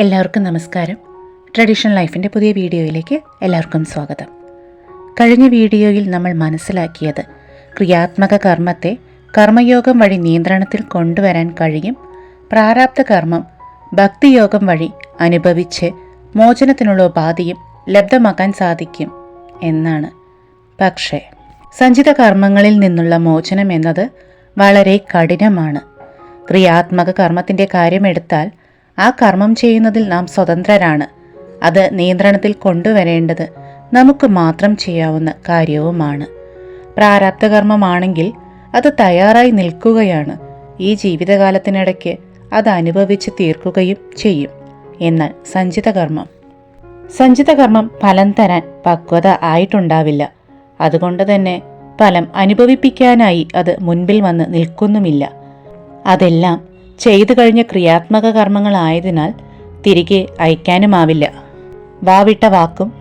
എല്ലാവർക്കും നമസ്കാരം. ട്രഡീഷണൽ ലൈഫിന്റെ പുതിയ വീഡിയോയിലേക്ക് എല്ലാവർക്കും സ്വാഗതം. കഴിഞ്ഞ വീഡിയോയിൽ നമ്മൾ മനസ്സിലാക്കിയത് ക്രിയാത്മക കർമ്മത്തെ കർമ്മയോഗം വഴി നിയന്ത്രണത്തിൽ കൊണ്ടുവരാൻ കഴിയും പ്രാരാബ്ധ കർമ്മം ഭക്തിയോഗം വഴി അനുഭവിച്ച് മോചനത്തിനുള്ള ഉപാധിയും ലബ്ധമാക്കാൻ സാധിക്കും എന്നാണ്. പക്ഷേ സഞ്ചിത കർമ്മങ്ങളിൽ നിന്നുള്ള മോചനം എന്നത് വളരെ കഠിനമാണ്. ക്രിയാത്മക കർമ്മത്തിന്റെ കാര്യമെടുത്താൽ ആ കർമ്മം ചെയ്യുന്നതിൽ നാം സ്വതന്ത്രരാണ്. അത് നിയന്ത്രണത്തിൽ കൊണ്ടുവരേണ്ടത് നമുക്ക് മാത്രം ചെയ്യാവുന്ന കാര്യവുമാണ്. പ്രാരാബ്ധകർമ്മമാണെങ്കിൽ അത് തയ്യാറായി നിൽക്കുകയാണ്. ഈ ജീവിതകാലത്തിനിടയ്ക്ക് അത് അനുഭവിച്ച് തീർക്കുകയും ചെയ്യും. എന്നാൽ സഞ്ചിത കർമ്മം. സഞ്ചിത കർമ്മം ഫലം തരാൻ പക്വത ആയിട്ടുണ്ടാവില്ല. അതുകൊണ്ട് തന്നെ ഫലം അനുഭവിപ്പിക്കാനായി അത് മുൻപിൽ വന്ന് നിൽക്കുന്നുമില്ല. അതെല്ലാം ചെയ്തു കഴിഞ്ഞ ക്രിയാത്മക കർമ്മങ്ങളായതിനാൽ തിരികെ അയക്കാനുമാവില്ല. വാവിട്ട വാക്കും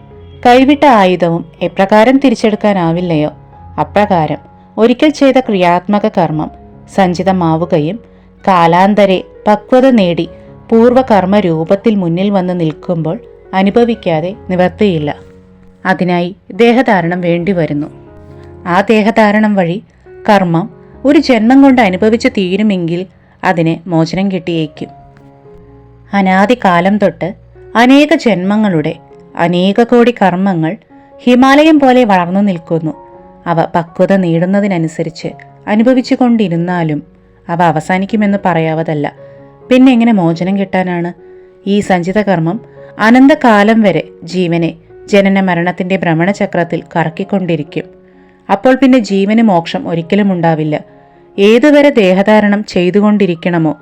കൈവിട്ട ആയുധവും എപ്രകാരം തിരിച്ചെടുക്കാനാവില്ലയോ? അപ്രകാരം ഒരിക്കൽ ചെയ്ത ക്രിയാത്മക കർമ്മം സഞ്ചിതമാവുകയും കാലാന്തരെ പക്വത നേടി പൂർവകർമ്മ രൂപത്തിൽ മുന്നിൽ വന്ന് നിൽക്കുമ്പോൾ അനുഭവിക്കാതെ നിവർത്തിയില്ല. അതിനായി ദേഹധാരണം വേണ്ടിവരുന്നു ആ ദേഹധാരണം വഴി കർമ്മം ഒരു ജന്മം കൊണ്ട് അനുഭവിച്ചു തീരുമെങ്കിൽ അതിന് മോചനം കിട്ടിയേക്കും. അനാദികാലം തൊട്ട് അനേക ജന്മങ്ങളുടെ അനേക കോടി കർമ്മങ്ങൾ ഹിമാലയം പോലെ വളർന്നു നിൽക്കുന്നു. അവ പക്വത നേടുന്നതിനനുസരിച്ച് അനുഭവിച്ചു കൊണ്ടിരുന്നാലും അവ അവസാനിക്കുമെന്ന് പറയാവതല്ല. പിന്നെ എങ്ങനെ മോചനം കിട്ടാനാണ്? ഈ സഞ്ചിത കർമ്മം അനന്തകാലം വരെ ജീവനെ ജനന മരണത്തിന്റെ ഭ്രമണചക്രത്തിൽ കറക്കിക്കൊണ്ടിരിക്കും. അപ്പോൾ പിന്നെ ജീവന് മോക്ഷം ഒരിക്കലും ഉണ്ടാവില്ല ഏതുവരെ ദേഹധാരണം ചെയ്തുകൊണ്ടിരിക്കണമോ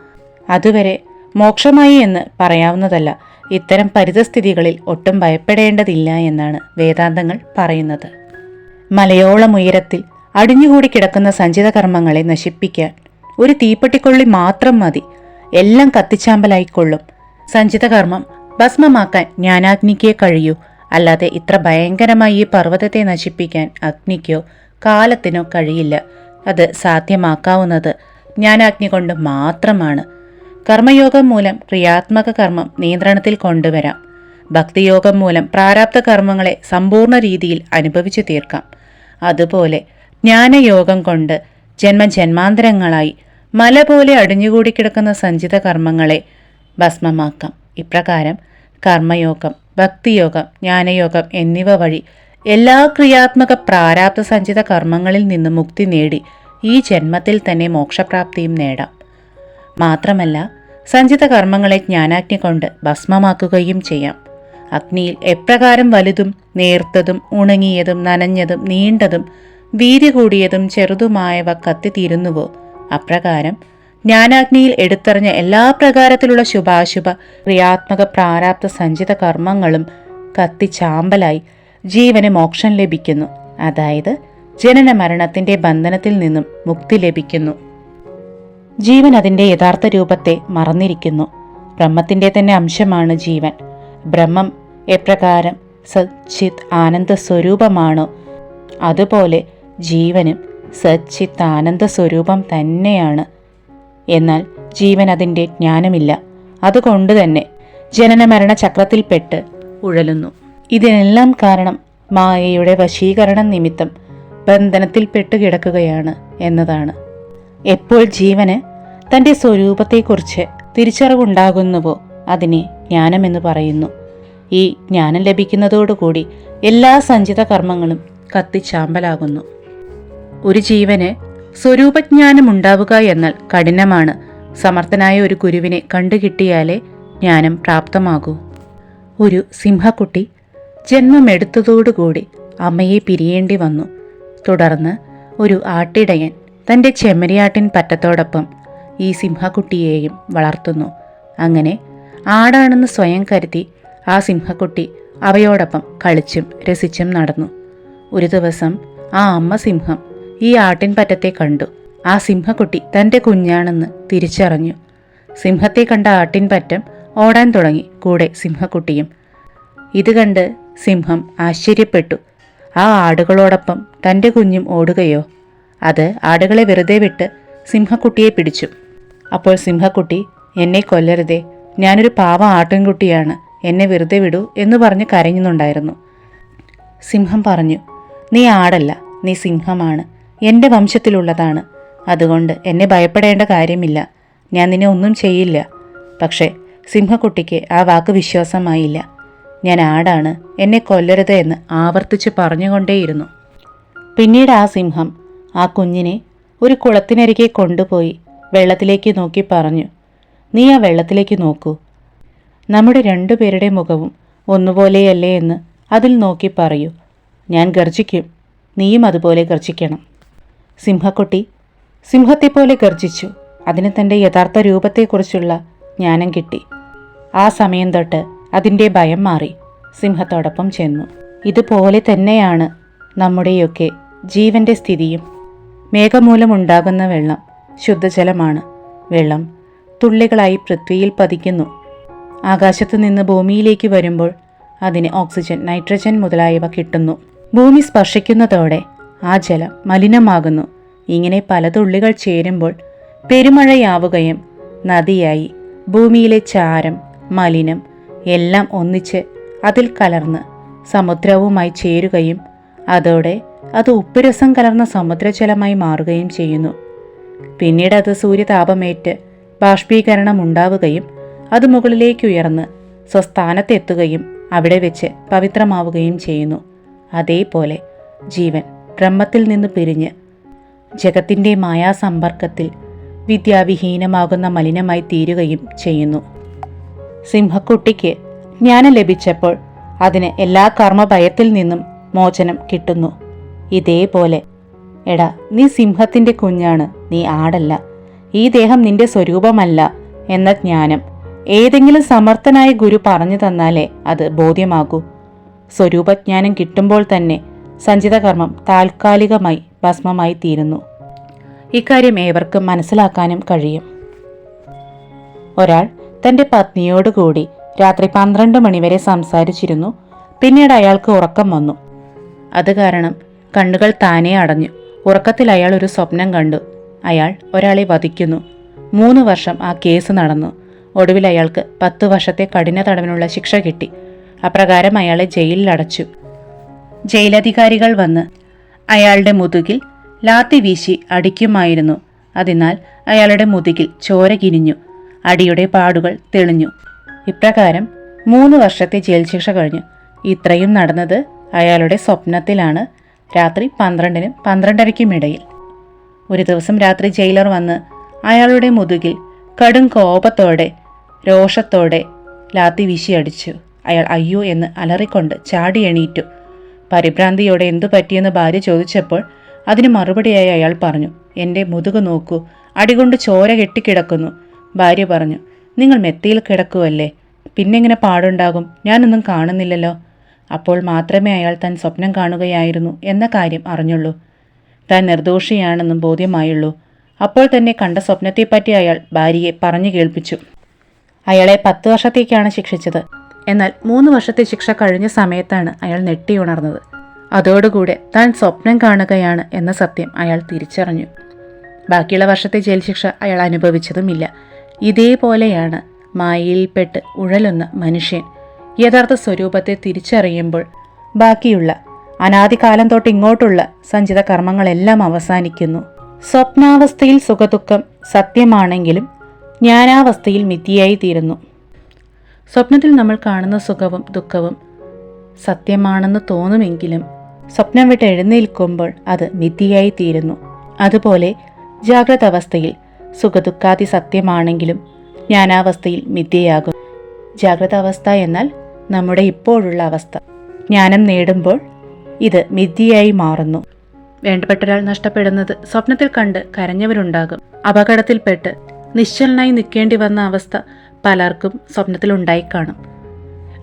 അതുവരെ മോക്ഷമായി എന്ന് പറയാവുന്നതല്ല. ഇത്തരം പരിതസ്ഥിതികളിൽ ഒട്ടും ഭയപ്പെടേണ്ടതില്ല എന്നാണ് വേദാന്തങ്ങൾ പറയുന്നത്. മലയോളം ഉയരത്തിൽ അടിഞ്ഞുകൂടി കിടക്കുന്ന സഞ്ചിത കർമ്മങ്ങളെ നശിപ്പിക്കാൻ ഒരു തീപ്പെട്ടിക്കൊള്ളി മാത്രം മതി. എല്ലാം കത്തിച്ചാമ്പലായിക്കൊള്ളും. സഞ്ചിത കർമ്മം ഭസ്മമാക്കാൻ ജ്ഞാനാഗ്നിക്കേ കഴിയൂ. അല്ലാതെ ഇത്ര ഭയങ്കരമായി ഈ പർവതത്തെ നശിപ്പിക്കാൻ അഗ്നിക്കോ കാലത്തിനോ കഴിയില്ല. അത് സാധ്യമാക്കാവുന്നത്. ജ്ഞാനാഗ്നി കൊണ്ട് മാത്രമാണ്. കർമ്മയോഗം മൂലം ക്രിയാത്മക കർമ്മം നിയന്ത്രണത്തിൽ കൊണ്ടുവരാം. ഭക്തിയോഗം മൂലം പ്രാരാബ്ധ കർമ്മങ്ങളെ സമ്പൂർണ രീതിയിൽ അനുഭവിച്ചു തീർക്കാം. അതുപോലെ ജ്ഞാനയോഗം കൊണ്ട് ജന്മജന്മാന്തരങ്ങളായി മല പോലെ അടിഞ്ഞുകൂടി കിടക്കുന്ന സഞ്ചിത കർമ്മങ്ങളെ ഭസ്മമാക്കാം. ഇപ്രകാരം കർമ്മയോഗം ഭക്തിയോഗം ജ്ഞാനയോഗം എന്നിവ വഴി എല്ലാ ക്രിയാത്മക പ്രാരാബ്ധ സഞ്ചിത കർമ്മങ്ങളിൽ നിന്ന് മുക്തി നേടി ഈ ജന്മത്തിൽ തന്നെ മോക്ഷപ്രാപ്തിയും നേടാം. മാത്രമല്ല സഞ്ചിത കർമ്മങ്ങളെ ജ്ഞാനാഗ്നി കൊണ്ട് ഭസ്മമാക്കുകയും ചെയ്യാം. അഗ്നിയിൽ എപ്രകാരം വലുതും നേർത്തതും ഉണങ്ങിയതും നനഞ്ഞതും നീണ്ടതും വീതി കൂടിയതും ചെറുതുമായവ കത്തിത്തീരുന്നുവോ? അപ്രകാരം ജ്ഞാനാഗ്നിയിൽ എടുത്തെറിഞ്ഞ എല്ലാ പ്രകാരത്തിലുള്ള ശുഭാശുഭ ക്രിയാത്മക പ്രാരാബ്ധ സഞ്ചിത കർമ്മങ്ങളും കത്തിച്ചാമ്പലായി ജീവന് മോക്ഷം ലഭിക്കുന്നു. അതായത് ജനന മരണത്തിന്റെ ബന്ധനത്തിൽ നിന്നും മുക്തി ലഭിക്കുന്നു. ജീവൻ അതിന്റെ യഥാർത്ഥ രൂപത്തെ മറന്നിരിക്കുന്നു. ബ്രഹ്മത്തിന്റെ തന്നെ അംശമാണ് ജീവൻ. ബ്രഹ്മം എപ്രകാരം സച്ചിത് ആനന്ദ സ്വരൂപമാണോ? അതുപോലെ ജീവനും സച്ചിത് ആനന്ദ സ്വരൂപം തന്നെയാണ്. എന്നാൽ ജീവൻ അതിന്റെ ജ്ഞാനമില്ല. അതുകൊണ്ട് തന്നെ ജനന മരണ ചക്രത്തിൽപ്പെട്ട് ഉഴലുന്നു. ഇതിനെല്ലാം കാരണം മായയുടെ വശീകരണം നിമിത്തം ബന്ധനത്തിൽപ്പെട്ടു കിടക്കുകയാണ് എന്നതാണ്. എപ്പോൾ ജീവന് തന്റെ സ്വരൂപത്തെക്കുറിച്ച് തിരിച്ചറിവുണ്ടാകുന്നുവോ അതിനെ ജ്ഞാനമെന്ന് പറയുന്നു. ഈ ജ്ഞാനം ലഭിക്കുന്നതോടുകൂടി എല്ലാ സഞ്ചിത കർമ്മങ്ങളും കത്തിച്ചാമ്പലാകുന്നു. ഒരു ജീവന് സ്വരൂപജ്ഞാനം ഉണ്ടാവുക എന്നാൽ കഠിനമാണ്. സമർത്ഥനായ ഒരു ഗുരുവിനെ കണ്ടുകിട്ടിയാലേ ജ്ഞാനം പ്രാപ്തമാകൂ. ഒരു സിംഹക്കുട്ടി ജന്മമെടുത്തതോടുകൂടി അമ്മയെ പിരിയേണ്ടി വന്നു. തുടർന്ന് ഒരു ആട്ടിടയൻ തന്റെ ചെമ്മരിയാട്ടിൻ പറ്റത്തോടൊപ്പം ഈ സിംഹക്കുട്ടിയെയും വളർത്തുന്നു. അങ്ങനെ ആടാണെന്ന് സ്വയം കരുതി ആ സിംഹക്കുട്ടി അവയോടൊപ്പം കളിച്ചും രസിച്ചും നടന്നു. ഒരു ദിവസം ആ അമ്മ സിംഹം ഈ ആട്ടിൻ പറ്റത്തെ കണ്ടു. ആ സിംഹക്കുട്ടി തന്റെ കുഞ്ഞാണെന്ന് തിരിച്ചറിഞ്ഞു. സിംഹത്തെ കണ്ട ആട്ടിൻ പറ്റം ഓടാൻ തുടങ്ങി കൂടെ സിംഹക്കുട്ടിയും. ഇത് കണ്ട് സിംഹം ആശ്ചര്യപ്പെട്ടു. ആ ആടുകളോടൊപ്പം തന്റെ കുഞ്ഞും ഓടുകയോ? അത് ആടുകളെ വെറുതെ വിട്ട് സിംഹക്കുട്ടിയെ പിടിച്ചു. അപ്പോൾ സിംഹക്കുട്ടി എന്നെ കൊല്ലരുതേ. ഞാനൊരു പാവ ആട്ടിൻകുട്ടിയാണ്. എന്നെ വെറുതെ വിടൂ എന്ന് പറഞ്ഞ് കരയുന്നുണ്ടായിരുന്നു. സിംഹം പറഞ്ഞു നീ ആടല്ല. നീ സിംഹമാണ്. എന്റെ വംശത്തിലുള്ളതാണ്. അതുകൊണ്ട് എന്നെ ഭയപ്പെടേണ്ട കാര്യമില്ല. ഞാൻ നിന്നെ ഒന്നും ചെയ്യില്ല. പക്ഷേ സിംഹക്കുട്ടിക്ക് ആ വാക്ക് വിശ്വാസമായില്ല. ഞാൻ ആടാണ്. എന്നെ കൊല്ലരുത് എന്ന് ആവർത്തിച്ച് പറഞ്ഞുകൊണ്ടേയിരുന്നു. പിന്നീട് ആ സിംഹം ആ കുഞ്ഞിനെ ഒരു കുളത്തിനരികെ കൊണ്ടുപോയി വെള്ളത്തിലേക്ക് നോക്കി പറഞ്ഞു നീ ആ വെള്ളത്തിലേക്ക് നോക്കൂ. നമ്മുടെ രണ്ടുപേരുടെ മുഖവും ഒന്നുപോലെയല്ലേ എന്ന് അതിൽ നോക്കി പറയൂ. ഞാൻ ഗർജിക്കും നീയും അതുപോലെ ഗർജിക്കണം സിംഹക്കുട്ടി സിംഹത്തെപ്പോലെ ഗർജിച്ചു അതിന് തന്റെ യഥാർത്ഥ രൂപത്തെക്കുറിച്ചുള്ള ജ്ഞാനം കിട്ടി. ആ സമയം തൊട്ട് അതിന്റെ ഭയം മാറി. സിംഹത്തോടൊപ്പം ചെന്നു. ഇതുപോലെ തന്നെയാണ് നമ്മുടെയൊക്കെ ജീവന്റെ സ്ഥിതിയും. മേഘമൂലമുണ്ടാകുന്ന വെള്ളം ശുദ്ധജലമാണ്. വെള്ളം തുള്ളികളായി പൃഥ്വിയിൽ പതിക്കുന്നു. ആകാശത്തു നിന്ന് ഭൂമിയിലേക്ക് വരുമ്പോൾ അതിന് ഓക്സിജൻ നൈട്രജൻ മുതലായവ കിട്ടുന്നു. ഭൂമി സ്പർശിക്കുന്നതോടെ ആ ജലം മലിനമാകുന്നു. ഇങ്ങനെ പല തുള്ളികൾ ചേരുമ്പോൾ പെരുമഴയാവുകയും നദിയായി ഭൂമിയിലെ ചാരം മലിനം എല്ലാം ഒന്നിച്ച് അതിൽ കലർന്ന് സമുദ്രവുമായി ചേരുകയും അതോടെ അത് ഉപ്പുരസം കലർന്ന സമുദ്രജലമായി മാറുകയും ചെയ്യുന്നു. പിന്നീട് അത് സൂര്യതാപമേറ്റ് ബാഷ്പീകരണം ഉണ്ടാവുകയും അത് മുകളിലേക്ക് ഉയർന്ന് സ്വസ്ഥാനത്തെത്തുകയും അവിടെ വെച്ച് പവിത്രമാവുകയും ചെയ്യുന്നു. അതേപോലെ ജീവൻ ബ്രഹ്മത്തിൽ നിന്ന് പിരിഞ്ഞ് ജഗത്തിന്റെ മായാസമ്പർക്കത്തിൽ വിദ്യാവിഹീനമാകുന്ന മലിനമായി തീരുകയും ചെയ്യുന്നു. സിംഹക്കുട്ടിക്ക് ജ്ഞാനം ലഭിച്ചപ്പോൾ അതിന് എല്ലാ കർമ്മഭയത്തിൽ നിന്നും മോചനം കിട്ടുന്നു. ഇതേപോലെ എടാ നീ സിംഹത്തിന്റെ കുഞ്ഞാണ് നീ ആടല്ല. ഈ ദേഹം നിന്റെ സ്വരൂപമല്ല എന്ന ജ്ഞാനം ഏതെങ്കിലും സമർത്ഥനായ ഗുരു പറഞ്ഞു തന്നാലേ അത് ബോധ്യമാകൂ. സ്വരൂപജ്ഞാനം കിട്ടുമ്പോൾ തന്നെ സഞ്ചിതകർമ്മം താൽക്കാലികമായി ഭസ്മമായി തീരുന്നു. ഇക്കാര്യം ഏവർക്കും മനസ്സിലാക്കാനും കഴിയും. ഒരാൾ തന്റെ പത്നിയോടുകൂടി രാത്രി പന്ത്രണ്ട് മണിവരെ സംസാരിച്ചിരുന്നു. പിന്നീട് അയാൾക്ക് ഉറക്കം വന്നു. അത് കാരണം കണ്ണുകൾ താനെ അടഞ്ഞു. ഉറക്കത്തിൽ അയാൾ ഒരു സ്വപ്നം കണ്ടു. അയാൾ ഒരാളെ വധിക്കുന്നു. മൂന്ന് വർഷം ആ കേസ് നടന്നു. ഒടുവിൽ അയാൾക്ക് പത്ത് വർഷത്തെ കഠിന തടവിനുള്ള ശിക്ഷ കിട്ടി. അപ്രകാരം അയാളെ ജയിലിൽ അടച്ചു. ജയിലധികാരികൾ വന്ന് അയാളുടെ മുതുകിൽ ലാത്തി വീശി അടിക്കുമായിരുന്നു. അതിനാൽ അയാളുടെ മുതുകിൽ ചോര കിനിഞ്ഞു. അടിയുടെ പാടുകൾ തെളിഞ്ഞു. ഇപ്രകാരം മൂന്ന് വർഷത്തെ ജയിൽ ശിക്ഷ കഴിഞ്ഞു. ഇത്രയും നടന്നത് അയാളുടെ സ്വപ്നത്തിലാണ്. രാത്രി പന്ത്രണ്ടിനും പന്ത്രണ്ടരയ്ക്കും ഇടയിൽ. ഒരു ദിവസം രാത്രി ജയിലർ വന്ന് അയാളുടെ മുതുകിൽ കടും കോപത്തോടെ രോഷത്തോടെ ലാത്തി വീശിയടിച്ചു. അയാൾ അയ്യോ എന്ന് അലറിക്കൊണ്ട് ചാടി എണീറ്റു. പരിഭ്രാന്തിയോടെ എന്തു പറ്റിയെന്ന് ഭാര്യ ചോദിച്ചപ്പോൾ അതിന് മറുപടിയായി അയാൾ പറഞ്ഞു എന്റെ മുതുക് നോക്കൂ അടികൊണ്ട് ചോര കെട്ടിക്കിടക്കുന്നു. ഭാര്യ പറഞ്ഞു നിങ്ങൾ മെത്തിയിൽ കിടക്കുമല്ലേ പിന്നെങ്ങനെ പാടുണ്ടാകും? ഞാനൊന്നും കാണുന്നില്ലല്ലോ. അപ്പോൾ മാത്രമേ അയാൾ താൻ സ്വപ്നം കാണുകയായിരുന്നു എന്ന കാര്യം അറിഞ്ഞുള്ളൂ. താൻ നിർദോഷിയാണെന്നും ബോധ്യമായുള്ളൂ. അപ്പോൾ തന്നെ കണ്ട സ്വപ്നത്തെപ്പറ്റി അയാൾ ഭാര്യയെ പറഞ്ഞു കേൾപ്പിച്ചു. അയാളെ പത്ത് വർഷത്തേക്കാണ് ശിക്ഷിച്ചത്. എന്നാൽ മൂന്ന് വർഷത്തെ ശിക്ഷ കഴിഞ്ഞ സമയത്താണ് അയാൾ നെട്ടിയുണർന്നത്. അതോടുകൂടെ താൻ സ്വപ്നം കാണുകയാണ് എന്ന സത്യം അയാൾ തിരിച്ചറിഞ്ഞു. ബാക്കിയുള്ള വർഷത്തെ ജയിൽ ശിക്ഷ അയാൾ അനുഭവിച്ചതുമില്ല. ഇതേപോലെയാണ് മായയിൽപ്പെട്ട് ഉഴലുന്ന മനുഷ്യൻ. യഥാർത്ഥ സ്വരൂപത്തെ തിരിച്ചറിയുമ്പോൾ ബാക്കിയുള്ള അനാദികാലം തൊട്ട് ഇങ്ങോട്ടുള്ള സഞ്ചിത കർമ്മങ്ങളെല്ലാം അവസാനിക്കുന്നു. സ്വപ്നാവസ്ഥയിൽ സുഖദുഃഖം സത്യമാണെങ്കിലും ജ്ഞാനാവസ്ഥയിൽ മിഥ്യയായി തീരുന്നു സ്വപ്നത്തിൽ നമ്മൾ കാണുന്ന സുഖവും ദുഃഖവും സത്യമാണെന്ന് തോന്നുമെങ്കിലും സ്വപ്നം വിട്ട് എഴുന്നേൽക്കുമ്പോൾ അത് മിഥ്യയായി തീരുന്നു അതുപോലെ ജാഗ്രത അവസ്ഥയിൽ സുഖദുഃഖാതി സത്യമാണെങ്കിലും ജ്ഞാനാവസ്ഥയിൽ മിഥ്യയാകും. ജാഗ്രത അവസ്ഥ എന്നാൽ നമ്മുടെ ഇപ്പോഴുള്ള അവസ്ഥ. ജ്ഞാനം നേടുമ്പോൾ ഇത് മിഥ്യയായി മാറുന്നു. വേണ്ടപ്പെട്ട ഒരാൾ നഷ്ടപ്പെടുന്നത് സ്വപ്നത്തിൽ കണ്ട് കരഞ്ഞവരുണ്ടാകും. അപകടത്തിൽപ്പെട്ട് നിശ്ചലനായി നിൽക്കേണ്ടി വന്ന അവസ്ഥ പലർക്കും സ്വപ്നത്തിലുണ്ടായി കാണും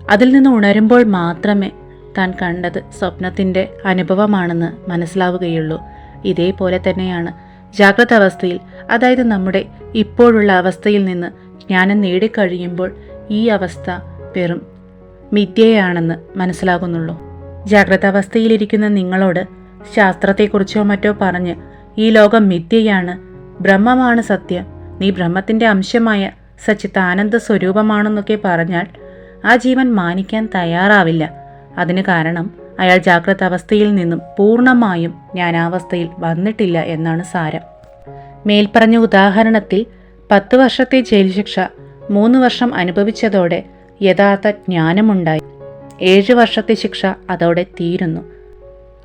അതിൽ നിന്ന് ഉണരുമ്പോൾ മാത്രമേ താൻ കണ്ടത് സ്വപ്നത്തിന്റെ അനുഭവമാണെന്ന് മനസ്സിലാവുകയുള്ളൂ. ഇതേപോലെ തന്നെയാണ് ജാഗ്രത അവസ്ഥയിൽ അതായത് നമ്മുടെ ഇപ്പോഴുള്ള അവസ്ഥയിൽ നിന്ന് ജ്ഞാനം നേടിക്കഴിയുമ്പോൾ ഈ അവസ്ഥ വെറും മിഥ്യയാണെന്ന് മനസ്സിലാകുന്നുള്ളൂ. ജാഗ്രത അവസ്ഥയിലിരിക്കുന്ന നിങ്ങളോട് ശാസ്ത്രത്തെക്കുറിച്ചോ മറ്റോ പറഞ്ഞ് ഈ ലോകം മിഥ്യയാണ് ബ്രഹ്മമാണ് സത്യം നീ ബ്രഹ്മത്തിന്റെ അംശമായ സച്ചിത്താനന്ദ സ്വരൂപമാണെന്നൊക്കെ പറഞ്ഞാൽ ആ ജീവൻ മാനിക്കാൻ തയ്യാറാവില്ല. അതിന് കാരണം അയാൾ ജാഗ്രത അവസ്ഥയിൽ നിന്നും പൂർണമായും ജ്ഞാനാവസ്ഥയിൽ വന്നിട്ടില്ല എന്നാണ് സാരം. മേൽപ്പറഞ്ഞ ഉദാഹരണത്തിൽ പത്ത് വർഷത്തെ ജയിൽ ശിക്ഷ മൂന്ന് വർഷം അനുഭവിച്ചതോടെ യഥാർത്ഥ ജ്ഞാനമുണ്ടായി. ഏഴ് വർഷത്തെ ശിക്ഷ അതോടെ തീരുന്നു.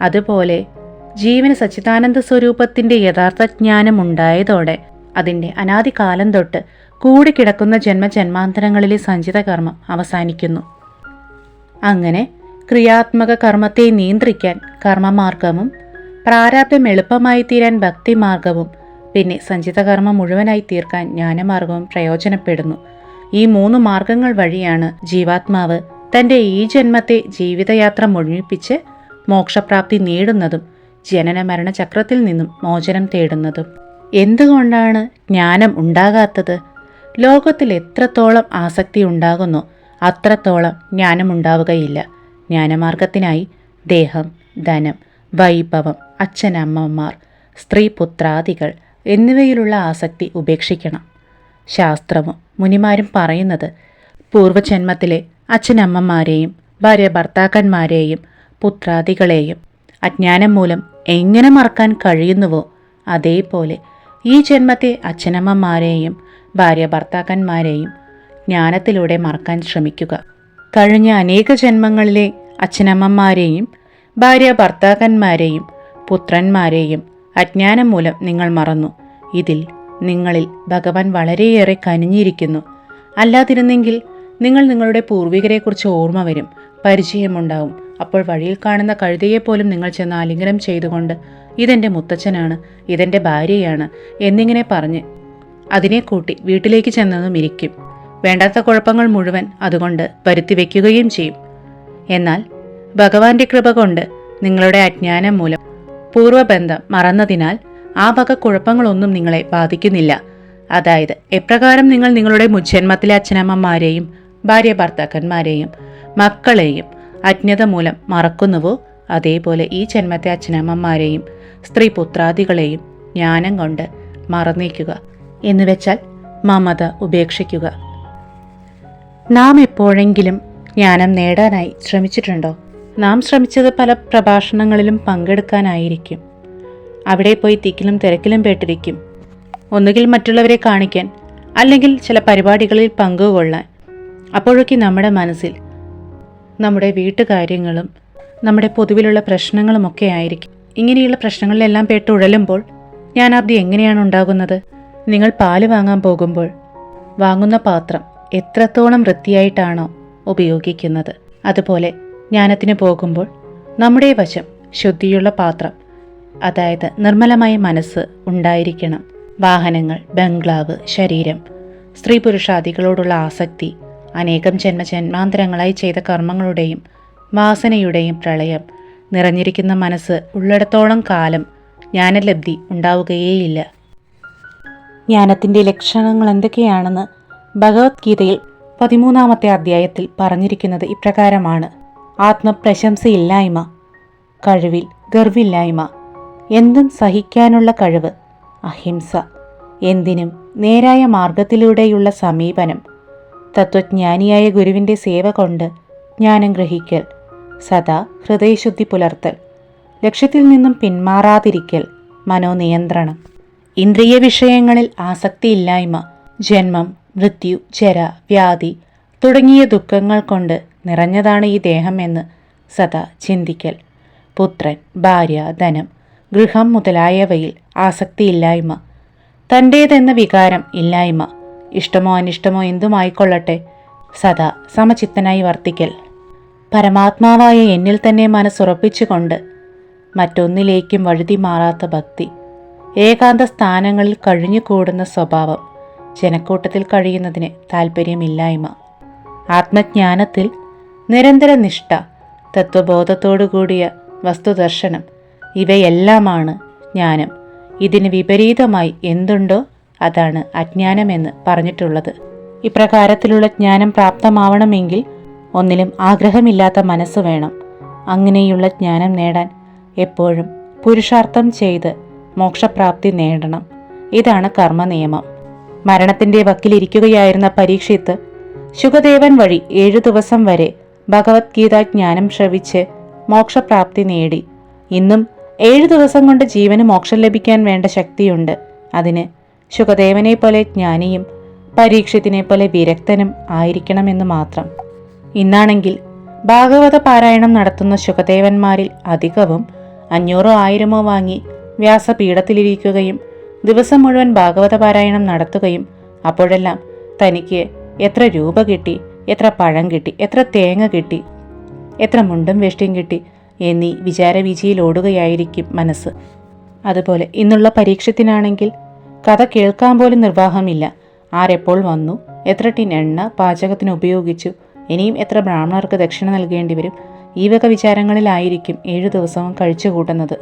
അതുപോലെ ജീവന് സച്ചിദാനന്ദ സ്വരൂപത്തിന്റെ യഥാർത്ഥ ജ്ഞാനമുണ്ടായതോടെ അതിന്റെ അനാദികാലം തൊട്ട് കൂടി കിടക്കുന്ന ജന്മജന്മാന്തരങ്ങളിലെ സഞ്ചിത കർമ്മം അവസാനിക്കുന്നു. അങ്ങനെ ക്രിയാത്മക കർമ്മത്തെ നിയന്ത്രിക്കാൻ കർമ്മമാർഗവും പ്രാരാബ്ധം എളുപ്പമായി തീരാൻ ഭക്തിമാർഗവും പിന്നെ സഞ്ചിത കർമ്മം മുഴുവനായി തീർക്കാൻ ജ്ഞാനമാർഗവും പ്രയോജനപ്പെടുന്നു. ഈ മൂന്ന് മാർഗങ്ങൾ വഴിയാണ് ജീവാത്മാവ് തന്റെ ഈ ജന്മത്തെ ജീവിതയാത്ര മുഴുമിപ്പിച്ച് മോക്ഷപ്രാപ്തി നേടുന്നതും ജനന മരണ ചക്രത്തിൽ നിന്നും മോചനം തേടുന്നതും. എന്തുകൊണ്ടാണ് ജ്ഞാനം ഉണ്ടാകാത്തത്? ലോകത്തിൽ എത്രത്തോളം ആസക്തി ഉണ്ടാകുന്നു അത്രത്തോളം ജ്ഞാനമുണ്ടാവുകയില്ല ജ്ഞാനമാർഗത്തിനായി ദേഹം ധനം വൈഭവം അച്ഛനമ്മമാർ സ്ത്രീ പുത്രാദികൾ എന്നിവയിലുള്ള ആസക്തി ഉപേക്ഷിക്കണം. ശാസ്ത്രവും മുനിമാരും പറയുന്നത് പൂർവജന്മത്തിലെ അച്ഛനമ്മമാരെയും ഭാര്യ ഭർത്താക്കന്മാരെയും പുത്രാദികളെയും അജ്ഞാനം മൂലം എങ്ങനെ മറക്കാൻ കഴിയുന്നുവോ അതേപോലെ ഈ ജന്മത്തെ അച്ഛനമ്മമാരെയും ഭാര്യ ഭർത്താക്കന്മാരെയും ജ്ഞാനത്തിലൂടെ മറക്കാൻ ശ്രമിക്കുക. കഴിഞ്ഞ അനേക ജന്മങ്ങളിലെ അച്ഛനമ്മമാരെയും ഭാര്യ ഭർത്താക്കന്മാരെയും പുത്രന്മാരെയും അജ്ഞാനം മൂലം നിങ്ങൾ മറന്നു. ഇതിൽ നിങ്ങളിൽ ഭഗവാൻ വളരെയേറെ കനിഞ്ഞിരിക്കുന്നു. അല്ലാതിരുന്നെങ്കിൽ നിങ്ങൾ നിങ്ങളുടെ പൂർവികരെക്കുറിച്ച് ഓർമ്മ വരും പരിചയമുണ്ടാവും. അപ്പോൾ വഴിയിൽ കാണുന്ന കഴുതയെപ്പോലും നിങ്ങൾ ചെന്ന് ആലിംഗനം ചെയ്തുകൊണ്ട് ഇതെന്റെ മുത്തച്ഛനാണ് ഇതെന്റെ ഭാര്യയാണ് എന്നിങ്ങനെ പറഞ്ഞ് അതിനെ കൂട്ടി വീട്ടിലേക്ക് ചെന്നതും ഇരിക്കും. വേണ്ടാത്ത കുഴപ്പങ്ങൾ മുഴുവൻ അതുകൊണ്ട് വരുത്തി വയ്ക്കുകയും ചെയ്യും. എന്നാൽ ഭഗവാന്റെ കൃപ കൊണ്ട് നിങ്ങളുടെ അജ്ഞാനം മൂലം പൂർവബന്ധം മറന്നതിനാൽ ആ വക കുഴപ്പങ്ങളൊന്നും നിങ്ങളെ ബാധിക്കുന്നില്ല. അതായത് എപ്രകാരം നിങ്ങൾ നിങ്ങളുടെ മുജ്ജന്മത്തിലെ അച്ഛനമ്മമാരെയും ഭാര്യ ഭർത്താക്കന്മാരെയും മക്കളെയും അജ്ഞത മൂലം മറക്കുന്നുവോ? അതേപോലെ ഈ ജന്മത്തെ അച്ഛനമ്മമാരെയും സ്ത്രീ പുത്രാദികളെയും ജ്ഞാനം കൊണ്ട് മറന്നേക്കുക എന്നുവെച്ചാൽ മമത ഉപേക്ഷിക്കുക. നാം എപ്പോഴെങ്കിലും ജ്ഞാനം നേടാനായി ശ്രമിച്ചിട്ടുണ്ടോ? നാം ശ്രമിച്ചത് പല പ്രഭാഷണങ്ങളിലും പങ്കെടുക്കാനായിരിക്കും. അവിടെ പോയി തിക്കിലും തിരക്കിലും പേട്ടിരിക്കും. ഒന്നുകിൽ മറ്റുള്ളവരെ കാണിക്കാൻ അല്ലെങ്കിൽ ചില പരിപാടികളിൽ പങ്കുകൊള്ളാൻ. അപ്പോഴൊക്കെ നമ്മുടെ മനസ്സിൽ നമ്മുടെ വീട്ടുകാര്യങ്ങളും നമ്മുടെ പൊതുവിലുള്ള പ്രശ്നങ്ങളുമൊക്കെ ആയിരിക്കും. ഇങ്ങനെയുള്ള പ്രശ്നങ്ങളിലെല്ലാം ഞാൻ ജ്ഞാനാബ്ദി എങ്ങനെയാണ് ഉണ്ടാകുന്നത്? നിങ്ങൾ പാൽ വാങ്ങാൻ പോകുമ്പോൾ വാങ്ങുന്ന പാത്രം എത്രത്തോളം വൃത്തിയായിട്ടാണോ ഉപയോഗിക്കുന്നത്. അതുപോലെ ജ്ഞാനത്തിന് പോകുമ്പോൾ നമ്മുടെ വശം ശുദ്ധിയുള്ള പാത്രം അതായത് നിർമ്മലമായ മനസ്സ് ഉണ്ടായിരിക്കണം. വാഹനങ്ങൾ ബംഗ്ലാവ് ശരീരം സ്ത്രീ പുരുഷാദികളോടുള്ള ആസക്തി അനേകം ജന്മ ജന്മാന്തരങ്ങളായി ചെയ്ത കർമ്മങ്ങളുടെയും വാസനയുടെയും പ്രളയം നിറഞ്ഞിരിക്കുന്ന മനസ്സ് ഉള്ളിടത്തോളം കാലം ജ്ഞാനലബ്ധി ഉണ്ടാവുകയേയില്ല. ജ്ഞാനത്തിന്റെ ലക്ഷണങ്ങൾ എന്തൊക്കെയാണെന്ന് ഭഗവത്ഗീതയിൽ പതിമൂന്നാമത്തെ അധ്യായത്തിൽ പറഞ്ഞിരിക്കുന്നത് ഇപ്രകാരമാണ്. ആത്മപ്രശംസയില്ലായ്മ കഴിവിൽ ഗർവില്ലായ്മ എന്തും സഹിക്കാനുള്ള കഴിവ് അഹിംസ എന്തിനും നേരായ മാർഗത്തിലൂടെയുള്ള സമീപനം തത്വജ്ഞാനിയായ ഗുരുവിന്റെ സേവ കൊണ്ട് ജ്ഞാനം ഗ്രഹിക്കൽ സദാ ഹൃദയശുദ്ധി പുലർത്തൽ ലക്ഷ്യത്തിൽ നിന്നും പിന്മാറാതിരിക്കൽ മനോനിയന്ത്രണം ഇന്ദ്രിയ വിഷയങ്ങളിൽ ആസക്തിയില്ലായ്മ ജന്മം മൃത്യു ജര വ്യാധി തുടങ്ങിയ ദുഃഖങ്ങൾ കൊണ്ട് നിറഞ്ഞതാണ് ഈ ദേഹമെന്ന് സദാ ചിന്തിക്കൽ. പുത്രൻ ഭാര്യ ധനം ഗൃഹം മുതലായവയിൽ ആസക്തിയില്ലായ്മ തന്റേതെന്ന വികാരം ഇല്ലായ്മ ഇഷ്ടമോ അനിഷ്ടമോ എന്തുമായിക്കൊള്ളട്ടെ സദാ സമചിത്തനായി വർത്തിക്കൽ. പരമാത്മാവായ എന്നിൽ തന്നെ മനസ്സുറപ്പിച്ചുകൊണ്ട് മറ്റൊന്നിലേക്കും വഴുതി മാറാത്ത ഭക്തി ഏകാന്ത സ്ഥാനങ്ങളിൽ കഴിഞ്ഞുകൂടുന്ന സ്വഭാവം ജനക്കൂട്ടത്തിൽ കഴിയുന്നതിന് താല്പര്യമില്ലായ്മ ആത്മജ്ഞാനത്തിൽ നിരന്തര നിഷ്ഠ തത്വബോധത്തോടുകൂടിയ വസ്തുദർശനം ഇവയെല്ലാമാണ് ജ്ഞാനം. ഇതിന് വിപരീതമായി എന്തുണ്ടോ അതാണ് അജ്ഞാനമെന്ന് പറഞ്ഞിട്ടുള്ളത്. ഇപ്രകാരത്തിലുള്ള ജ്ഞാനം പ്രാപ്തമാവണമെങ്കിൽ ഒന്നിലും ആഗ്രഹമില്ലാത്ത മനസ്സ് വേണം. അങ്ങനെയുള്ള ജ്ഞാനം നേടാൻ എപ്പോഴും പുരുഷാർത്ഥം ചെയ്ത് മോക്ഷപ്രാപ്തി നേടണം. ഇതാണ് കർമ്മ നിയമം മരണത്തിന്റെ വക്കിലിരിക്കുകയായിരുന്ന പരീക്ഷിത്ത് ശുഖദേവൻ വഴി ഏഴു ദിവസം വരെ ഭഗവത്ഗീത ജ്ഞാനം ശ്രവിച്ച് മോക്ഷപ്രാപ്തി നേടി. ഇന്നും ഏഴു ദിവസം കൊണ്ട് ജീവന് മോക്ഷം ലഭിക്കാൻ വേണ്ട ശക്തിയുണ്ട്. അതിന് ശുഖദേവനെ പോലെ ജ്ഞാനിയും പരീക്ഷത്തിനെ പോലെ വിരക്തനും ആയിരിക്കണമെന്ന് മാത്രം. ഇന്നാണെങ്കിൽ ഭാഗവത പാരായണം നടത്തുന്ന ശുഖദേവന്മാരിൽ അധികവും അഞ്ഞൂറോ ആയിരമോ വാങ്ങി വ്യാസപീഠത്തിലിരിക്കുകയും ദിവസം മുഴുവൻ ഭാഗവത പാരായണം നടത്തുകയും അപ്പോഴെല്ലാം തനിക്ക് എത്ര രൂപ കിട്ടി എത്ര പഴം കിട്ടി എത്ര തേങ്ങ കിട്ടി എത്ര മുണ്ടും വേഷ്ടിയും കിട്ടി എന്നീ വിചാരവീചിയിൽ ഓടുകയായിരിക്കും മനസ്സ്. അതുപോലെ ഇന്നുള്ള പരീക്ഷത്തിനാണെങ്കിൽ കഥ കേൾക്കാൻ പോലും നിർവാഹമില്ല. ആരെപ്പോൾ വന്നു എത്ര ടിൻ എണ്ണ പാചകത്തിന് ഉപയോഗിച്ചു ഇനിയും എത്ര ബ്രാഹ്മണർക്ക് ദക്ഷിണ നൽകേണ്ടി വരും ഈ വക വിചാരങ്ങളിലായിരിക്കും ഏഴു ദിവസവും കഴിച്ചു കൂട്ടുന്നത്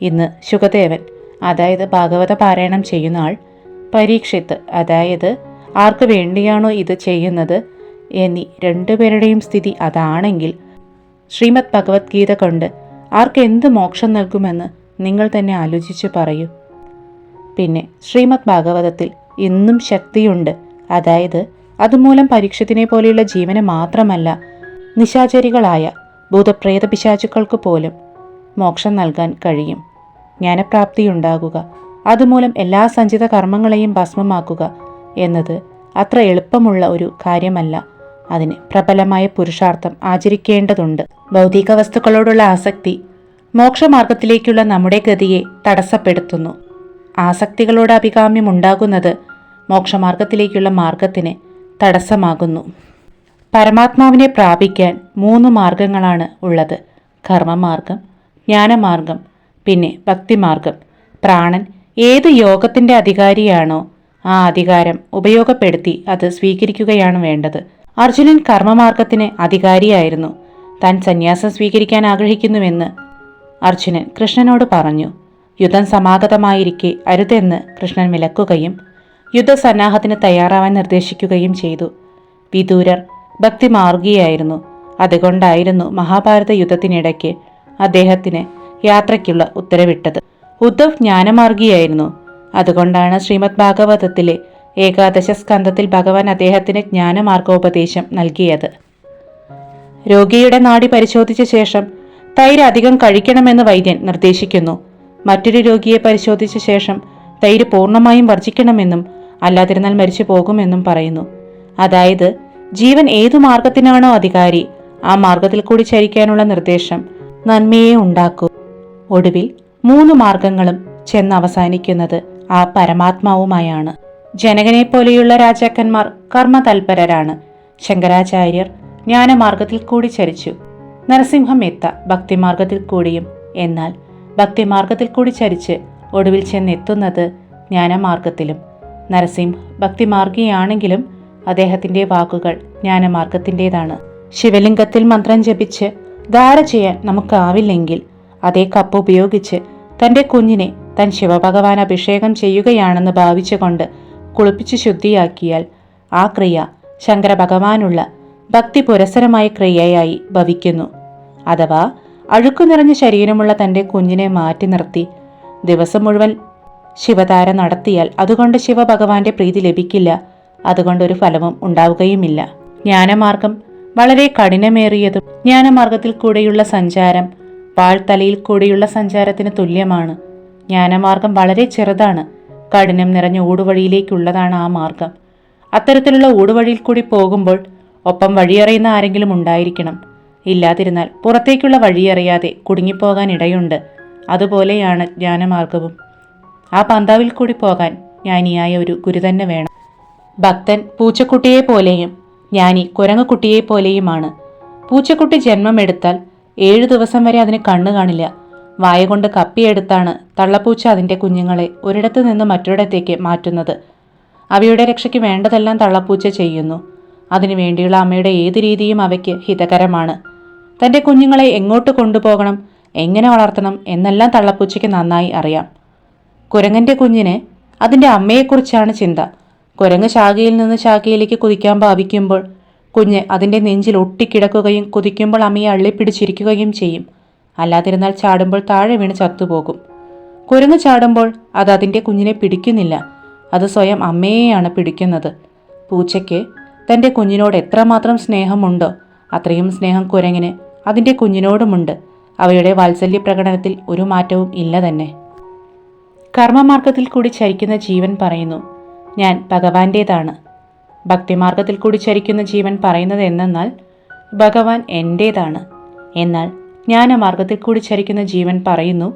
ഇന്ന് ശുഗദേവൻ അതായത് ഭാഗവത പാരായണം ചെയ്യുന്ന ആൾ പരീക്ഷിത്ത് അതായത് ആർക്ക് വേണ്ടിയാണോ ഇത് ചെയ്യുന്നത് എന്നീ രണ്ടുപേരുടെയും സ്ഥിതി അതാണെങ്കിൽ ശ്രീമദ് ഭഗവത്ഗീത കൊണ്ട് ആർക്ക് എന്ത് മോക്ഷം നൽകുമെന്ന് നിങ്ങൾ തന്നെ ആലോചിച്ച് പറയൂ. പിന്നെ ശ്രീമദ് ഭാഗവതത്തിൽ ഇന്നും ശക്തിയുണ്ട്. അതായത് അതുമൂലം പരീക്ഷത്തിനെ പോലെയുള്ള ജീവനെ മാത്രമല്ല നിശാചരികളായ ഭൂതപ്രേത പിശാചുക്കൾക്ക് പോലും മോക്ഷം നൽകാൻ കഴിയും. ജ്ഞാനപ്രാപ്തിയുണ്ടാകുക. അതുമൂലം എല്ലാ സഞ്ചിത കർമ്മങ്ങളെയും ഭസ്മമാക്കുക എന്നത് അത്ര എളുപ്പമുള്ള ഒരു കാര്യമല്ല. അതിന് പ്രബലമായ പുരുഷാർത്ഥം ആചരിക്കേണ്ടതുണ്ട്. ഭൗതിക വസ്തുക്കളോടുള്ള ആസക്തി മോക്ഷമാർഗത്തിലേക്കുള്ള നമ്മുടെ ഗതിയെ തടസ്സപ്പെടുത്തുന്നു. ആസക്തികളോട് അഭികാമ്യം ഉണ്ടാകുന്നത് മോക്ഷമാർഗത്തിലേക്കുള്ള മാർഗത്തിന് തടസ്സമാകുന്നു. പരമാത്മാവിനെ പ്രാപിക്കാൻ മൂന്ന് മാർഗങ്ങളാണ് ഉള്ളത്. കർമ്മമാർഗം ജ്ഞാനമാർഗം പിന്നെ ഭക്തിമാർഗം പ്രാണൻ ഏത് യോഗത്തിന്റെ അധികാരിയാണോ ആ അധികാരം ഉപയോഗപ്പെടുത്തി അത് സ്വീകരിക്കുകയാണ് വേണ്ടത്. അർജുനൻ കർമ്മമാർഗത്തിന് അധികാരിയായിരുന്നു. താൻ സന്യാസം സ്വീകരിക്കാൻ ആഗ്രഹിക്കുന്നുവെന്ന് അർജുനൻ കൃഷ്ണനോട് പറഞ്ഞു. യുദ്ധം സമാഗതമായിരിക്കെ അരുതെന്ന് കൃഷ്ണൻ വിലക്കുകയും യുദ്ധസന്നാഹത്തിന് തയ്യാറാവാൻ നിർദ്ദേശിക്കുകയും ചെയ്തു. വിദൂരർ ഭക്തിമാർഗിയായിരുന്നു അതുകൊണ്ടായിരുന്നു മഹാഭാരത യുദ്ധത്തിനിടയ്ക്ക് അദ്ദേഹത്തിന് യാത്രയ്ക്കുള്ള ഉത്തരവിട്ടത്. ഉദ്ധവ് ജ്ഞാനമാർഗിയായിരുന്നു. അതുകൊണ്ടാണ് ശ്രീമദ് ഭാഗവതത്തിലെ ഏകാദശ സ്കന്ധത്തിൽ ഭഗവാൻ അദ്ദേഹത്തിന് ജ്ഞാനമാർഗോപദേശം നൽകിയത്. രോഗിയുടെ നാടി പരിശോധിച്ച ശേഷം തൈര് അധികം കഴിക്കണമെന്ന് വൈദ്യൻ നിർദ്ദേശിക്കുന്നു. മറ്റൊരു രോഗിയെ പരിശോധിച്ച ശേഷം തൈര് പൂർണമായും വർജിക്കണമെന്നും അല്ലാതിരുന്നാൽ മരിച്ചു പോകുമെന്നും പറയുന്നു. അതായത് ജീവൻ ഏതു മാർഗത്തിനാണോ അധികാരി ആ മാർഗത്തിൽ കൂടി ചരിക്കാനുള്ള നിർദ്ദേശം നന്മയെ ഉണ്ടാക്കൂ. ഒടുവിൽ മൂന്ന് മാർഗങ്ങളും ചെന്ന് അവസാനിക്കുന്നത് ആ പരമാത്മാവുമായാണ്. ജനകനെ പോലെയുള്ള രാജാക്കന്മാർ കർമ്മതൽപരരാണ്. ശങ്കരാചാര്യർ ജ്ഞാനമാർഗത്തിൽ കൂടി ചരിച്ചു. നരസിംഹം എത്ത ഭക്തിമാർഗത്തിൽ കൂടിയും എന്നാൽ ഭക്തിമാർഗത്തിൽ കൂടി ചരിച്ച് ഒടുവിൽ ചെന്നെത്തുന്നത് ജ്ഞാനമാർഗത്തിലും നരസിംഹ ഭക്തിമാർഗിയാണെങ്കിലും അദ്ദേഹത്തിന്റെ വാക്കുകൾ ജ്ഞാനമാർഗത്തിന്റെതാണ്. ശിവലിംഗത്തിൽ മന്ത്രം ജപിച്ച് ധാര ചെയ്യാൻ നമുക്കാവില്ലെങ്കിൽ അതേ കപ്പ് ഉപയോഗിച്ച് തന്റെ കുഞ്ഞിനെ തൻ ശിവഭഗവാൻ അഭിഷേകം ചെയ്യുകയാണെന്ന് ഭാവിച്ചുകൊണ്ട് കുളിപ്പിച്ച് ശുദ്ധിയാക്കിയാൽ ആ ക്രിയ ശങ്കരഭഗവാനുള്ള ഭക്തി പുരസരമായ ക്രിയയായി ഭവിക്കുന്നു. അഥവാ അഴുക്കു നിറഞ്ഞ ശരീരമുള്ള തന്റെ കുഞ്ഞിനെ മാറ്റി നിർത്തി ദിവസം മുഴുവൻ ശിവതാര നടത്തിയാൽ അതുകൊണ്ട് ശിവഭഗവാന്റെ പ്രീതി ലഭിക്കില്ല. അതുകൊണ്ട് ഒരു ഫലവും ഉണ്ടാവുകയുമില്ല. ജ്ഞാനമാർഗം വളരെ കഠിനമേറിയതും ജ്ഞാനമാർഗത്തിൽ കൂടെയുള്ള സഞ്ചാരം പാഴ്ത്തലയിൽ കൂടിയുള്ള സഞ്ചാരത്തിന് തുല്യമാണ്. ജ്ഞാനമാർഗം വളരെ ചെറുതാണ്. കഠിനം നിറഞ്ഞ ഊടുവഴിയിലേക്കുള്ളതാണ് ആ മാർഗം. അത്തരത്തിലുള്ള ഓടുവഴിയിൽ കൂടി പോകുമ്പോൾ ഒപ്പം വഴിയറിയുന്ന ആരെങ്കിലും ഉണ്ടായിരിക്കണം. ഇല്ലാതിരുന്നാൽ പുറത്തേക്കുള്ള വഴിയറിയാതെ കുടുങ്ങിപ്പോകാൻ ഇടയുണ്ട്. അതുപോലെയാണ് ജ്ഞാനമാർഗവും. ആ പന്താവിൽ കൂടി പോകാൻ ജ്ഞാനിയായ ഒരു ഗുരു തന്നെ വേണം. ഭക്തൻ പൂച്ചക്കുട്ടിയെ പോലെയും ജ്ഞാനി കുരങ്ങുകുട്ടിയെ പോലെയുമാണ് പൂച്ചക്കുട്ടി ജന്മമെടുത്താൽ ഏഴു ദിവസം വരെ അതിന് കണ്ണു കാണില്ല. വായ കൊണ്ട് കപ്പിയെടുത്താണ് തള്ളപ്പൂച്ച അതിന്റെ കുഞ്ഞുങ്ങളെ ഒരിടത്തു നിന്ന് മറ്റൊരിടത്തേക്ക് മാറ്റുന്നത്. അവയുടെ രക്ഷയ്ക്ക് വേണ്ടതെല്ലാം തള്ളപ്പൂച്ച ചെയ്യുന്നു. അതിനു വേണ്ടിയുള്ള അമ്മയുടെ ഏത് രീതിയും അവയ്ക്ക് ഹിതകരമാണ്. തന്റെ കുഞ്ഞുങ്ങളെ എങ്ങോട്ട് കൊണ്ടുപോകണം എങ്ങനെ വളർത്തണം എന്നെല്ലാം തള്ളപ്പൂച്ചയ്ക്ക് നന്നായി അറിയാം. കുരങ്ങന്റെ കുഞ്ഞിന് അതിന്റെ അമ്മയെക്കുറിച്ചാണ് ചിന്ത. കുരങ്ങ് ശാഖയിൽ നിന്ന് ശാഖയിലേക്ക് കുതിക്കാൻ ഭാവിക്കുമ്പോൾ കുഞ്ഞ് അതിന്റെ നെഞ്ചിൽ ഒട്ടിക്കിടക്കുകയും കുതിക്കുമ്പോൾ അമ്മയെ അള്ളിപ്പിടിച്ചിരിക്കുകയും ചെയ്യും. അല്ലാതിരുന്നാൽ ചാടുമ്പോൾ താഴെ വീണ് ചത്തുപോകും. കുരങ്ങ് ചാടുമ്പോൾ അത് അതിന്റെ കുഞ്ഞിനെ പിടിക്കുന്നില്ല. അത് സ്വയം അമ്മയെയാണ് പിടിക്കുന്നത്. പൂച്ചയ്ക്ക് തന്റെ കുഞ്ഞിനോട് എത്രമാത്രം സ്നേഹമുണ്ടോ അത്രയും സ്നേഹം കുരങ്ങിന് അതിന്റെ കുഞ്ഞിനോടുമുണ്ട്. അവയുടെ വാത്സല്യ പ്രകടനത്തിൽ ഒരു മാറ്റവും ഇല്ല തന്നെ. കർമ്മമാർഗത്തിൽ കൂടി ചരിക്കുന്ന ജീവൻ പറയുന്നു ഞാൻ ഭഗവാന്റേതാണ്. ഭക്തിമാർഗത്തിൽ കൂടി ചരിക്കുന്ന ജീവൻ പറയുന്നത് എന്തെന്നാൽ ഭഗവാൻ എന്റേതാണ് എന്നാൽ ജ്ഞാനമാർഗത്തിൽ കൂടി ചരിക്കുന്ന ജീവൻ പറയുന്നു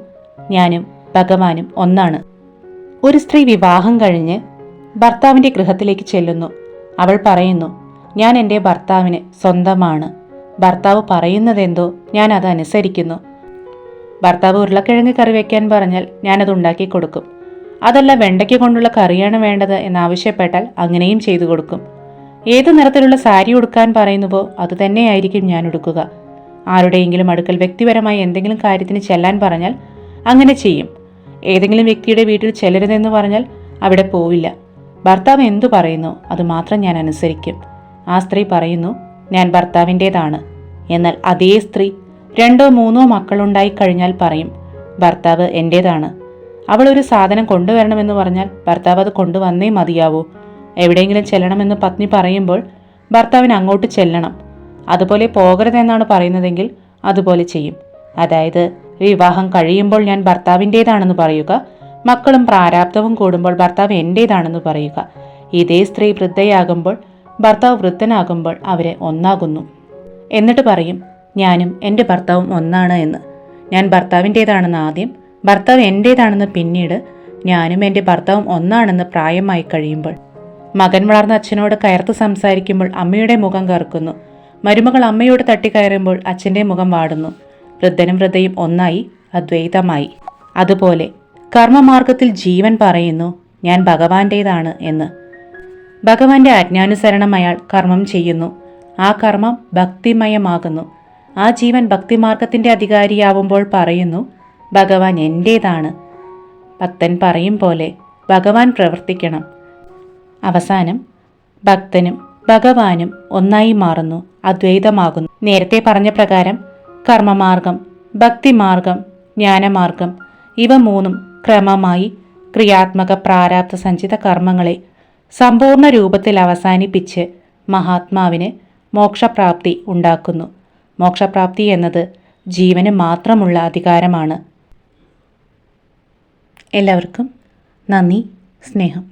ഞാനും ഭഗവാനും ഒന്നാണ്. ഒരു സ്ത്രീ വിവാഹം കഴിഞ്ഞ് ഭർത്താവിന്റെ ഗൃഹത്തിലേക്ക് ചെല്ലുന്നു. അവൾ പറയുന്നു ഞാൻ എന്റെ ഭർത്താവിന് സ്വന്തമാണ്. ഭർത്താവ് പറയുന്നതെന്തോ ഞാൻ അത് അനുസരിക്കുന്നു. ഭർത്താവ് ഉരുളക്കിഴങ്ങ് കറി വയ്ക്കാൻ പറഞ്ഞാൽ ഞാനത് ഉണ്ടാക്കി കൊടുക്കും. അതല്ല വെണ്ടയ്ക്ക കൊണ്ടുള്ള കറിയാണ് വേണ്ടത് എന്നാവശ്യപ്പെട്ടാൽ അങ്ങനെയും ചെയ്തു കൊടുക്കും. ഏത് നിറത്തിലുള്ള സാരി ഉടുക്കാൻ പറയുന്നുവോ അത് തന്നെയായിരിക്കും ഞാൻ ഉടുക്കുക. ആരുടെയെങ്കിലും അടുക്കൽ വ്യക്തിപരമായി എന്തെങ്കിലും കാര്യത്തിന് ചെല്ലാൻ പറഞ്ഞാൽ അങ്ങനെ ചെയ്യും. ഏതെങ്കിലും വ്യക്തിയുടെ വീട്ടിൽ ചെല്ലരുതെന്ന് പറഞ്ഞാൽ അവിടെ പോവില്ല. ഭർത്താവ് എന്തു പറയുന്നു അത് മാത്രം ഞാൻ അനുസരിക്കും. ആ സ്ത്രീ പറയുന്നു ഞാൻ ഭർത്താവിന്റേതാണ്. എന്നാൽ അതേ സ്ത്രീ രണ്ടോ മൂന്നോ മക്കളുണ്ടായി കഴിഞ്ഞാൽ പറയും ഭർത്താവ് എന്റേതാണ്. അവൾ ഒരു സാധനം കൊണ്ടുവരണമെന്ന് പറഞ്ഞാൽ ഭർത്താവ് അത് കൊണ്ടുവന്നേ മതിയാവൂ. എവിടെയെങ്കിലും ചെല്ലണമെന്ന് പത്നി പറയുമ്പോൾ ഭർത്താവിന് അങ്ങോട്ട് ചെല്ലണം. അതുപോലെ പോകരുതെന്നാണ് പറയുന്നതെങ്കിൽ അതുപോലെ ചെയ്യും. അതായത് വിവാഹം കഴിയുമ്പോൾ ഞാൻ ഭർത്താവിന്റേതാണെന്ന് പറയുക മക്കളും പ്രാരാബ്ധവും കൂടുമ്പോൾ ഭർത്താവ് എന്റേതാണെന്ന് പറയുക. ഇതേ സ്ത്രീ വൃദ്ധയാകുമ്പോൾ ഭർത്താവ് വൃദ്ധനാകുമ്പോൾ അവരെ ഒന്നാകുന്നു. എന്നിട്ട് പറയും ഞാനും എന്റെ ഭർത്താവും ഒന്നാണ് എന്ന്. ഞാൻ ഭർത്താവിന്റേതാണെന്ന് ആദ്യം ഭർത്താവ് എന്റേതാണെന്ന് പിന്നീട് ഞാനും എന്റെ ഭർത്താവും ഒന്നാണെന്ന് പ്രായമായി കഴിയുമ്പോൾ. മകൻ വളർന്ന അച്ഛനോട് കയർത്ത് സംസാരിക്കുമ്പോൾ അമ്മയുടെ മുഖം കറുക്കുന്നു. മരുമകൾ അമ്മയോട് തട്ടിക്കയറുമ്പോൾ അച്ഛന്റെ മുഖം വാടുന്നു. വൃദ്ധനും വൃദ്ധയും ഒന്നായി അദ്വൈതമായി. അതുപോലെ കർമ്മമാർഗത്തിൽ ജീവൻ പറയുന്നു ഞാൻ ഭഗവാന്റേതാണ് എന്ന്. ഭഗവാന്റെ ആജ്ഞാനുസരണം അയാൾ കർമ്മം ചെയ്യുന്നു. ആ കർമ്മം ഭക്തിമയമാകുന്നു. ആ ജീവൻ ഭക്തിമാർഗത്തിന്റെ അധികാരിയാവുമ്പോൾ പറയുന്നു ഭഗവാൻ എന്റേതാണ് ഭക്തൻ പറയും പോലെ ഭഗവാൻ പ്രവർത്തിക്കണം. അവസാനം ഭക്തനും ഭഗവാനും ഒന്നായി മാറുന്നു അദ്വൈതമാകുന്നു. നേരത്തെ പറഞ്ഞ പ്രകാരം കർമ്മമാർഗം ഭക്തിമാർഗം ജ്ഞാനമാർഗം ഇവ മൂന്നും ക്രമമായി ക്രിയാത്മക പ്രാരാബ്ധ സഞ്ചിത കർമ്മങ്ങളെ സമ്പൂർണ രൂപത്തിൽ അവസാനിപ്പിച്ച് മഹാത്മാവിന് മോക്ഷപ്രാപ്തി ഉണ്ടാക്കുന്നു. മോക്ഷപ്രാപ്തി എന്നത് ജീവന് മാത്രമുള്ള അധികാരമാണ്. എല്ലാവർക്കും നന്ദി സ്നേഹം.